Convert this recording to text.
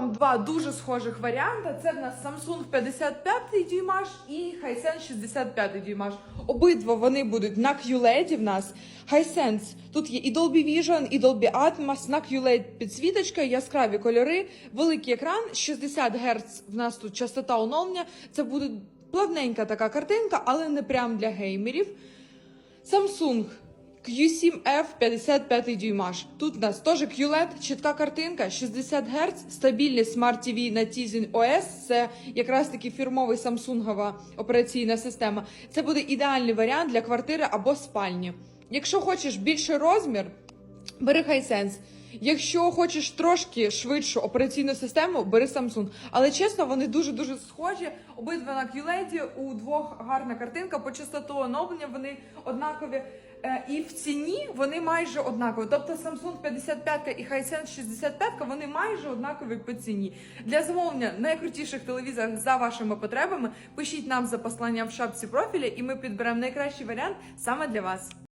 вам два дуже схожих варіанти. Це в нас Samsung 55 дюймаж і Hisense 65 дюймаж. Обидва вони будуть на QLED в нас. Hisense, тут є і Dolby Vision, і Dolby Atmos, на QLED підсвіточка, яскраві кольори, великий екран, 60 Гц в нас тут частота оновлення. Це буде плавненька така картинка, але не прям для геймерів. Samsung Q7F 55 дюймаж. Тут у нас теж QLED, чітка картинка, 60 Гц, стабільний Smart TV на Tizen OS. Це якраз таки фірмовий самсунгова операційна система. Це буде ідеальний варіант для квартири або спальні. Якщо хочеш більший розмір, бери Hisense. Якщо хочеш трошки швидшу операційну систему, бери Samsung. Але чесно, вони дуже дуже схожі. Обидва на QLED, у двох гарна картинка, по частоту оновлення вони однакові. Е, І в ціні вони майже однакові. Тобто Samsung 55 і Hisense 65 вони майже однакові по ціні. Для замовлення найкрутіших телевізорів за вашими потребами пишіть нам за посланням в шапці профіля, і ми підберемо найкращий варіант саме для вас.